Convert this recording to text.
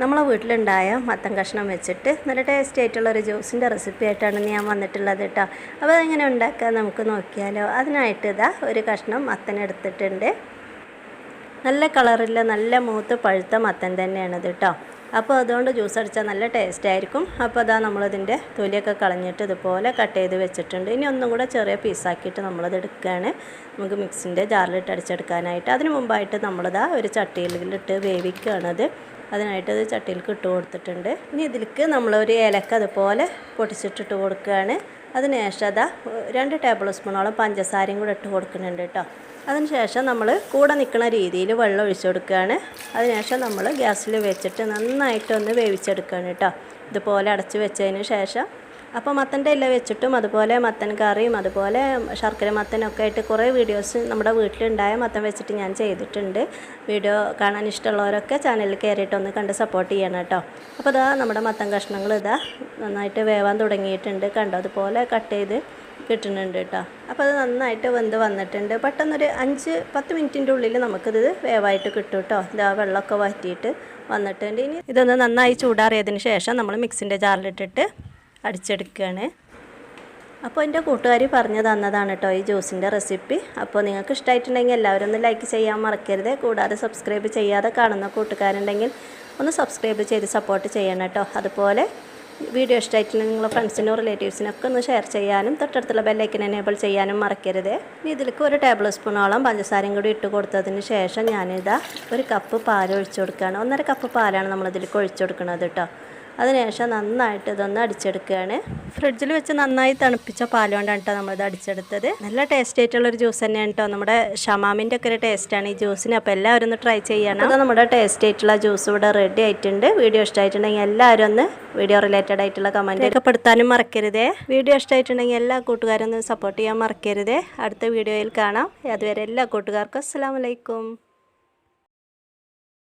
നമ്മളെ വീട്ടിലുണ്ടായ മത്തൻ കഷ്ണം വെച്ചിട്ട് നല്ല ടേസ്റ്റ് ആയിട്ടുള്ള ഒരു ജ്യൂസിന്റെ റെസിപ്പി ആയിട്ടാണ് ഞാൻ വന്നിട്ടുള്ളത് കേട്ടോ. അപ്പോൾ അതെങ്ങനെ ഉണ്ടാക്കാൻ നമുക്ക് നോക്കിയാലോ. അതിനായിട്ട് ഇതാ ഒരു കഷ്ണം മത്തൻ എടുത്തിട്ടുണ്ട്. നല്ല കളറില്ല നല്ല മൂത്ത് പഴുത്ത മത്തൻ തന്നെയാണ് ഇത് കേട്ടോ. അപ്പോൾ അതുകൊണ്ട് ജ്യൂസ് അടിച്ചാൽ നല്ല ടേസ്റ്റ് ആയിരിക്കും. അപ്പോൾ അതാ നമ്മളിതിന്റെ തൊലിയൊക്കെ കളഞ്ഞിട്ട് ഇതുപോലെ കട്ട് ചെയ്ത് വെച്ചിട്ടുണ്ട്. ഇനി ഒന്നും കൂടെ ചെറിയ പീസാക്കിയിട്ട് നമ്മളത് എടുക്കുകയാണ്. നമുക്ക് മിക്സിന്റെ ജാറിലിട്ട് അടിച്ചെടുക്കാനായിട്ട്. അതിന് മുമ്പായിട്ട് നമ്മളിതാ ഒരു ചട്ടിയിലിട്ട് വേവിക്കുകയാണത്. അതിനായിട്ട് അത് ചട്ടിയിലേക്ക് ഇട്ട് കൊടുത്തിട്ടുണ്ട്. ഇനി ഇതിലേക്ക് നമ്മളൊരു ഏലക്ക അതുപോലെ പൊട്ടിച്ചിട്ടിട്ട് കൊടുക്കുകയാണ്. അതിനുശേഷം അതാ രണ്ട് ടേബിൾ സ്പൂണോളം പഞ്ചസാരയും കൂടെ ഇട്ട് കൊടുക്കുന്നുണ്ട് കേട്ടോ. അതിനുശേഷം നമ്മൾ കൂടെ നിൽക്കുന്ന രീതിയിൽ വെള്ളം ഒഴിച്ചു കൊടുക്കുകയാണ്. അതിനുശേഷം നമ്മൾ ഗ്യാസിൽ വെച്ചിട്ട് നന്നായിട്ടൊന്ന് വേവിച്ചെടുക്കുകയാണ് കേട്ടോ. ഇതുപോലെ അടച്ച് വെച്ചതിന് ശേഷം അപ്പോൾ മത്തന്റെ ഇല വെച്ചിട്ടും അതുപോലെ മത്തൻ കറിയും അതുപോലെ ശർക്കര മത്തനൊക്കെ ആയിട്ട് കുറേ വീഡിയോസ് നമ്മുടെ വീട്ടിലുണ്ടായ മത്തൻ വെച്ചിട്ട് ഞാൻ ചെയ്തിട്ടുണ്ട്. വീഡിയോ കാണാൻ ഇഷ്ടമുള്ളവരൊക്കെ ചാനലിൽ കയറിയിട്ട് ഒന്ന് കണ്ട് സപ്പോർട്ട് ചെയ്യണം കേട്ടോ. അപ്പോൾ ഇതാ നമ്മുടെ മത്തൻ കഷ്ണങ്ങൾ ഇതാ നന്നായിട്ട് വേവാൻ തുടങ്ങിയിട്ടുണ്ട്. കണ്ടോ? അതുപോലെ കട്ട് ചെയ്ത് കിട്ടുന്നുണ്ട് കേട്ടോ. അപ്പോൾ അത് നന്നായിട്ട് വെന്ത് വന്നിട്ടുണ്ട്. പെട്ടെന്നൊരു അഞ്ച് പത്ത് മിനിറ്റിന്റെ ഉള്ളിൽ നമുക്കിത് വേവായിട്ട് കിട്ടും കേട്ടോ. ഇതാ വെള്ളമൊക്കെ വറ്റിയിട്ട് വന്നിട്ടുണ്ട്. ഇനി ഇതൊന്ന് നന്നായി ചൂടാറിയതിന് ശേഷം നമ്മൾ മിക്സിന്റെ ജാറിലിട്ടിട്ട് അടിച്ചെടുക്കുകയാണ്. അപ്പോൾ എന്റെ കൂട്ടുകാർ പറഞ്ഞു തന്നതാണ് കേട്ടോ ഈ ജ്യൂസിന്റെ റെസിപ്പി. അപ്പോൾ നിങ്ങൾക്ക് ഇഷ്ടമായിട്ടുണ്ടെങ്കിൽ എല്ലാവരും ഒന്ന് ലൈക്ക് ചെയ്യാൻ മറക്കരുത്. കൂടാതെ സബ്സ്ക്രൈബ് ചെയ്യാതെ കാണുന്ന കൂട്ടുകാരുണ്ടെങ്കിൽ ഒന്ന് സബ്സ്ക്രൈബ് ചെയ്ത് സപ്പോർട്ട് ചെയ്യണം കേട്ടോ. അതുപോലെ വീഡിയോ ഇഷ്ടമായിട്ടുണ്ടെങ്കിൽ നിങ്ങളുടെ ഫ്രണ്ട്സിനും റിലേറ്റീവ്സിനൊക്കെ ഒന്ന് ഷെയർ ചെയ്യാനും തൊട്ടടുത്തുള്ള ബെല്ലൈക്കൻ എനേബിൾ ചെയ്യാനും മറക്കരുത്. ഇതിലേക്ക് ഒരു ടേബിൾ സ്പൂണോളം പഞ്ചസാരയും കൂടി ഇട്ട് കൊടുത്തതിന് ശേഷം ഞാനിതാ ഒരു കപ്പ് പാൽ ഒഴിച്ചു കൊടുക്കുകയാണ്. ഒന്നര കപ്പ് പാലാണ് നമ്മളിതിലേക്ക് ഒഴിച്ചു കൊടുക്കുന്നത് കേട്ടോ. അതിനുശേഷം നന്നായിട്ട് ഇതൊന്ന് അടിച്ചെടുക്കുകയാണ്. ഫ്രിഡ്ജിൽ വെച്ച് നന്നായി തണുപ്പിച്ച പാലുകൊണ്ടാണ് കേട്ടോ നമ്മളിത് അടിച്ചെടുത്തത്. നല്ല ടേസ്റ്റ് ആയിട്ടുള്ളൊരു ജ്യൂസ് തന്നെയാണ് കേട്ടോ നമ്മുടെ ഷമാമിന്റെ ഒക്കെ ഒരു ടേസ്റ്റാണ് ഈ ജ്യൂസിന് അപ്പോൾ എല്ലാവരും ഒന്ന് ട്രൈ ചെയ്യണം. അത് നമ്മുടെ ടേസ്റ്റ് ആയിട്ടുള്ള ജ്യൂസ് ഇവിടെ റെഡി ആയിട്ടുണ്ട്. വീഡിയോ ഇഷ്ടമായിട്ടുണ്ടെങ്കിൽ എല്ലാവരും ഒന്ന് വീഡിയോ റിലേറ്റഡ് ആയിട്ടുള്ള കമന്റ് രേഖപ്പെടുത്താനും മറക്കരുതേ. വീഡിയോ ഇഷ്ടമായിട്ടുണ്ടെങ്കിൽ എല്ലാ കൂട്ടുകാരും ഒന്ന് സപ്പോർട്ട് ചെയ്യാൻ മറക്കരുതേ. അടുത്ത വീഡിയോയിൽ കാണാം. അതുവരെ എല്ലാ കൂട്ടുകാർക്കും അസ്സാം വലൈക്കും